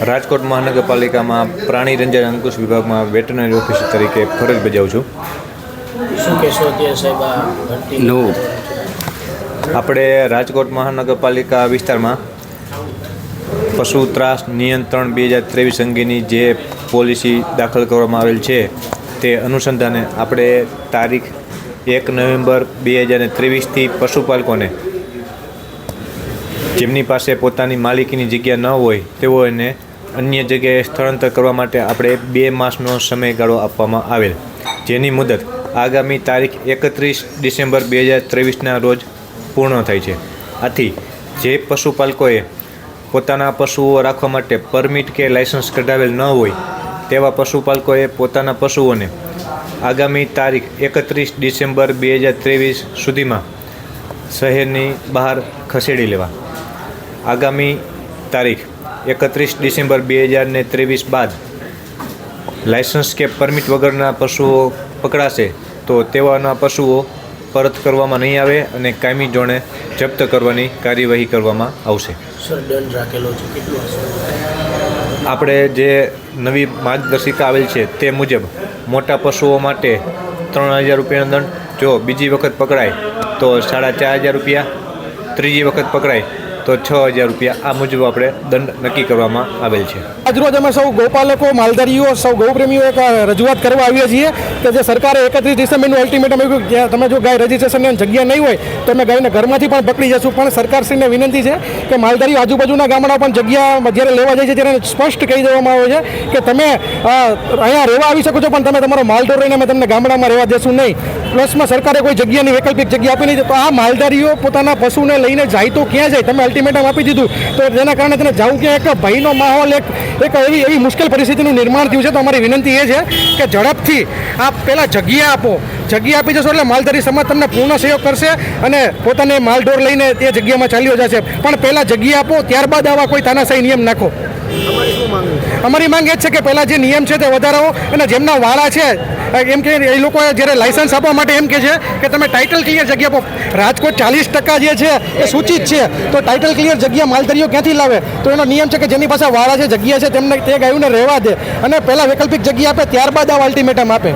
રાજકોટ મહાનગરપાલિકામાં પ્રાણી રંજન અંકુશ વિભાગમાં વેટરનરી ઓફિસર તરીકે ફરજ બજાવું છું. શું કહેશો સાહેબ આ ભરતી નો. આપણે રાજકોટ મહાનગરપાલિકા વિસ્તારમાં પશુ ત્રાસ નિયંત્રણ બે હજાર ત્રેવીસ અંગેની જે પોલિસી દાખલ કરવામાં આવેલ છે તે અનુસંધાને આપણે તારીખ એક નવેમ્બર બે હજાર ત્રેવીસથી પશુપાલકોને જેમની પાસે પોતાની માલિકીની જગ્યા ન હોય તેઓને અન્ય જગ્યાએ સ્થળાંતર કરવા માટે આપણે બે માસનો સમયગાળો આપવામાં આવેલ, જેની મુદત આગામી તારીખ એકત્રીસ ડિસેમ્બર બે હજાર ત્રેવીસના રોજ પૂર્ણ થાય છે. આથી, જે પશુપાલકોએ પોતાના પશુઓ રાખવા માટે પરમિટ કે લાયસન્સ કઢાવેલ ન હોય, તેવા પશુપાલકોએ પોતાના પશુઓને આગામી તારીખ એકત્રીસ ડિસેમ્બર બે હજાર ત્રેવીસ સુધીમાં શહેરની બહાર ખસેડી લેવા. આગામી તારીખ એકત્રીસ ડિસેમ્બર બે હજાર ને ત્રેવીસ બાદ લાયસન્સ કે પરમિટ વગરના પશુઓ પકડાશે તો તેવાના પશુઓ પરત કરવામાં નહીં આવે અને કાયમી ધોરણે જપ્ત કરવાની કાર્યવાહી કરવામાં આવશે. સર દંડ રાખેલો છે. કેટલો આપણે જે નવી માર્ગદર્શિકા આવેલ છે તે મુજબ મોટા પશુઓ માટે ત્રણ હજાર રૂપિયાનો દંડ જો બીજી વખત પકડાય તો સાડા ચાર હજાર રૂપિયા ત્રીજી વખત પકડાય તો છ હજાર રૂપિયા આ મુજબ આપણે દંડ નક્કી કરવામાં આવેલ છે. આજરોજ અમે સૌ ગોપાલકો, માલધારીઓ, સૌ ગૌપ્રેમીઓ એક રજૂઆત કરવા આવ્યા છીએ કે જે સરકારે એકત્રીસ ડિસેમ્બરનું અલ્ટિમેટમ આવ્યું કે તમે જો ગાય રજીસ્ટ્રેશનની જગ્યા નહીં હોય, તો અમે ગાયને ઘરમાંથી પણ પકડી જશું. પણ સરકારશ્રીને વિનંતી છે કે માલધારીઓ આજુબાજુના ગામડા પણ જગ્યા જ્યારે લેવા જાય છે, ત્યારે સ્પષ્ટ કહી દેવામાં આવે છે કે તમે અહીંયા રહેવા આવી શકો છો, પણ તમે તમારો માલ રહીને અમે તમને ગામડામાં રહેવા દેશું નહીં. પ્લસમાં સરકારે કોઈ જગ્યાની વૈકલ્પિક જગ્યા આપી નહીં. તો આ માલધારીઓ પોતાના પશુને લઈને જાય તો ક્યાં જાય? તમે અલ્ટિમેટમ આપી દીધું. તો જેના કારણે તેને જવું કે એક ભયનો માહોલ, એક એક એવી એવી મુશ્કેલ પરિસ્થિતિનું નિર્માણ થયું છે. તો અમારી વિનંતી એ છે કે ઝડપથી આપ પહેલાં જગ્યા આપો. જગ્યા આપી જશો એટલે માલધારી સમાજ તમને પૂર્ણ સહયોગ કરશે અને પોતાને માલઢોર લઈને તે જગ્યામાં ચાલ્યો જશે. પણ પહેલાં જગ્યા આપો, ત્યારબાદ આવા કોઈ તાનાશાહી નિયમ નાખો. શું માંગ છે? અમારી માંગ એ જ છે કે પહેલાં જે નિયમ છે તે વધારાઓ અને જેમના વાળા છે એમ કે એ લોકોએ જ્યારે લાઇસન્સ આપવા માટે એમ કે છે કે તમે ટાઇટલ ક્લિયર જગ્યા આપો રાજકોટ ચાલીસ ટકા જે છે એ સૂચિત છે, તો ટાઇટલ ક્લિયર જગ્યા માલધારીઓ ક્યાંથી લાવે? તો એનો નિયમ છે કે જેની પાસે વાળા છે, જગ્યા છે, તેમને તે ગાયુંને રહેવા દે અને પહેલાં વૈકલ્પિક જગ્યા આપે, ત્યારબાદ આ અલ્ટિમેટમ આપે.